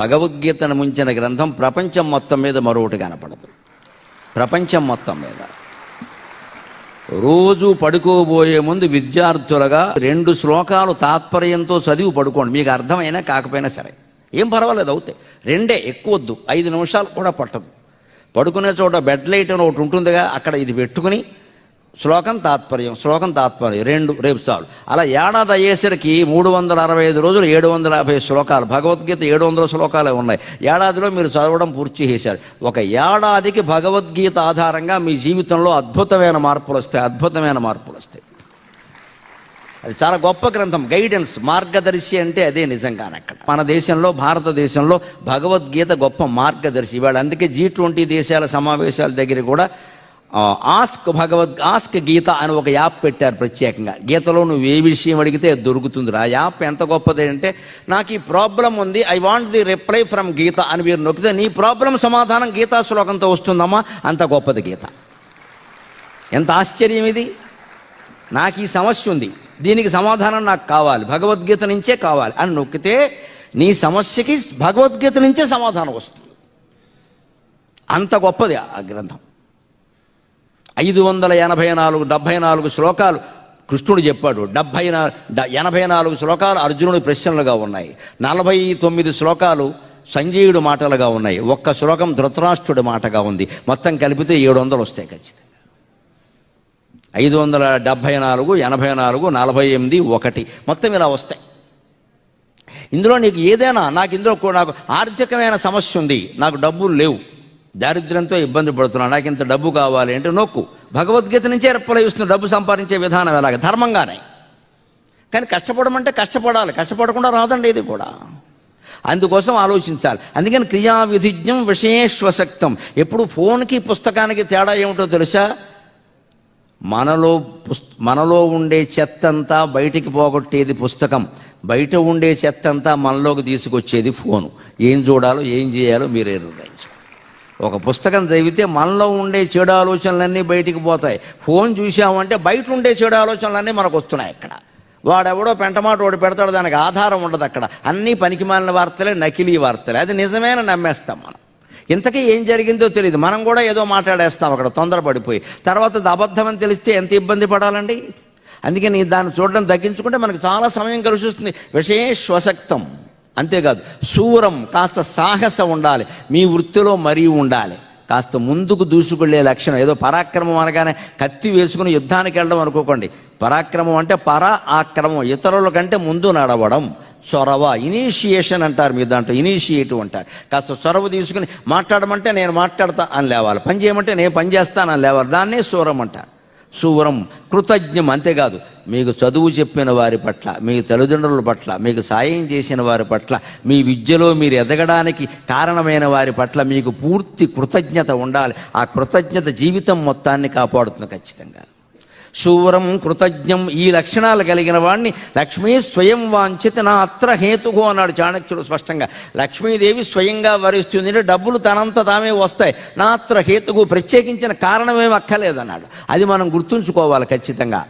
భగవద్గీతను ముంచిన గ్రంథం ప్రపంచం మొత్తం మీద మరొకటి కనపడదు. ప్రపంచం మొత్తం మీద. రోజు పడుకోబోయే ముందు విద్యార్థులుగా రెండు శ్లోకాలు తాత్పర్యంతో చదివి పడుకోండి. మీకు అర్థమైనా కాకపోయినా సరే. ఏం పర్వాలేదు అవుతాయి రెండే ఎక్కువ వద్దు ఐదు నిమిషాలు కూడా పట్టదు. పడుకునే చోట బెడ్ లైట్ అని ఒకటి ఉంటుందిగా అక్కడ ఇది పెట్టుకుని శ్లోకం తాత్పర్యం శ్లోకం తాత్పర్యం. రెండు రేపు చాలు. అలా ఏడాది అయ్యేసరికి మూడు వందల అరవై ఐదు రోజులు ఏడు వందల యాభై శ్లోకాలు. భగవద్గీత ఏడు వందల శ్లోకాలే ఉన్నాయి. ఏడాదిలో మీరు చదవడం పూర్తి చేశారు. ఒక ఏడాదికి భగవద్గీత ఆధారంగా మీ జీవితంలో అద్భుతమైన మార్పులు వస్తాయి అద్భుతమైన మార్పులు వస్తాయి. అది చాలా గొప్ప గ్రంథం. గైడెన్స్ మార్గదర్శి అంటే అదే నిజంగానే అక్కడ. మన దేశంలో భారతదేశంలో భగవద్గీత గొప్ప మార్గదర్శి. ఇవాళ అందుకే జీ ట్వంటీ దేశాల సమావేశాల దగ్గర కూడా ఆస్క్ భగవద్ ఆస్క్ గీత అని ఒక యాప్ పెట్టారు ప్రత్యేకంగా. గీతలో నువ్వు ఏ విషయం అడిగితే దొరుకుతుందిరా. దొరుకుతుంది ఆ యాప్ ఎంత గొప్పది అంటే నాకు ఈ ప్రాబ్లం ఉంది I want the reply from Geetha అని మీరు నొక్కితే నీ ప్రాబ్లం సమాధానం గీతా శ్లోకంతో వస్తుందమ్మా అంత గొప్పది గీత. ఎంత ఆశ్చర్యం ఇది? నాకు ఈ సమస్య ఉంది. దీనికి సమాధానం నాకు కావాలి. భగవద్గీత నుంచే కావాలి. అని నొక్కితే నీ సమస్యకి భగవద్గీత నుంచే సమాధానం వస్తుంది. అంత గొప్పది ఆ గ్రంథం. ఐదు వందల ఎనభై నాలుగు డెబ్భై నాలుగు శ్లోకాలు కృష్ణుడు చెప్పాడు. డెబ్భై నా డ- ఎనభై నాలుగు శ్లోకాలు అర్జునుడి ప్రశ్నలుగా ఉన్నాయి. నలభై తొమ్మిది శ్లోకాలు సంజయుడు మాటలుగా ఉన్నాయి. ఒక్క శ్లోకం ధృతరాష్ట్రుడి మాటగా ఉంది. మొత్తం కలిపితే ఏడు వందలు వస్తాయి ఖచ్చితంగా. ఐదు వందల డెబ్భై నాలుగు ఎనభై నాలుగు నలభై ఎనిమిది ఒకటి. మొత్తం ఇలా వస్తాయి. ఇందులో నీకు ఏదైనా నాకు ఇందులో నాకు ఆర్థికమైన సమస్య ఉంది. నాకు డబ్బులు లేవు. దారిద్ర్యంతో ఇబ్బంది పడుతున్నా నాకు ఇంత డబ్బు కావాలి అంటే నొక్కు. భగవద్గీత నుంచే రెప్పలయిస్తున్న డబ్బు సంపాదించే విధానం ఎలాగ? ధర్మంగానే. కానీ కష్టపడమంటే కష్టపడాలి. కష్టపడకుండా రాదండి ఇది కూడా. అందుకోసం ఆలోచించాలి. అందుకని క్రియా విధిజ్ఞం ఎప్పుడు ఫోన్కి పుస్తకానికి తేడా ఏమిటో తెలుసా? మనలో పుస్త మనలో ఉండే చెత్తంతా బయటికి పోగొట్టేది పుస్తకం. బయట ఉండే చెత్తంతా మనలోకి తీసుకొచ్చేది ఫోను. ఏం చూడాలో ఏం చేయాలో మీరే నిర్ణయించుకోండి ఒక పుస్తకం చదివితే మనలో ఉండే చెడు ఆలోచనలన్నీ బయటికి పోతాయి. ఫోన్ చూసామంటే బయట ఉండే చెడు ఆలోచనలన్నీ మనకు వస్తున్నాయి అక్కడ. వాడెవడో పెంటమాట వాడు పెడతాడు దానికి ఆధారం ఉండదు అక్కడ. అన్నీ పనికిమాలిన వార్తలే నకిలీ వార్తలే. అది నిజమైన నమ్మేస్తాం మనం. ఇంతకీ ఏం జరిగిందో తెలియదు మనం కూడా ఏదో మాట్లాడేస్తాం అక్కడ తొందరపడిపోయి. తర్వాత అది అబద్ధం అని తెలిస్తే ఎంత ఇబ్బంది పడాలండి? అందుకని దాన్ని చూడడం తగ్గించుకుంటే మనకు చాలా సమయం కలిసి వస్తుంది. విశేషవసక్తం అంతేకాదు శూరం కాస్త సాహసం ఉండాలి. మీ వృత్తిలో మరీ ఉండాలి. కాస్త ముందుకు దూసుకెళ్ళే లక్షణం. ఏదో పరాక్రమం అనగానే కత్తి వేసుకుని యుద్ధానికి వెళ్ళడం అనుకోకండి. పరాక్రమం అంటే పరా ఆక్రమం. ఇతరుల కంటే ముందు నడవడం. చొరవ ఇనీషియేషన్ అంటారు మీరు దాంట్లో. ఇనీషియేటివ్ అంటారు. కాస్త చొరవ తీసుకుని మాట్లాడమంటే నేను మాట్లాడతా అని లేవాలి. పని చేయమంటే నేను పని చేస్తాను అని లేవాలి. దాన్నే శూరం అంటారు. శూరం కృతజ్ఞం అంతేకాదు. మీకు చదువు చెప్పిన వారి పట్ల మీ తల్లిదండ్రుల పట్ల మీకు సాయం చేసిన వారి పట్ల మీ విద్యలో మీరు ఎదగడానికి కారణమైన వారి పట్ల మీకు పూర్తి కృతజ్ఞత ఉండాలి. ఆ కృతజ్ఞత జీవితం మొత్తాన్ని కాపాడుతుంది ఖచ్చితంగా. శూరం కృతజ్ఞం ఈ లక్షణాలు కలిగిన వాడిని లక్ష్మీ స్వయం వాంఛిత నా అత్ర హేతుగు అన్నాడు చాణక్యుడు స్పష్టంగా. లక్ష్మీదేవి స్వయంగా వరిస్తుంది అంటే డబ్బులు తనంత తామే వస్తాయి. నా అత్ర హేతుగు ప్రత్యేకించిన కారణమేం అక్కర్లేదన్నాడు. అది మనం గుర్తుంచుకోవాలి ఖచ్చితంగా.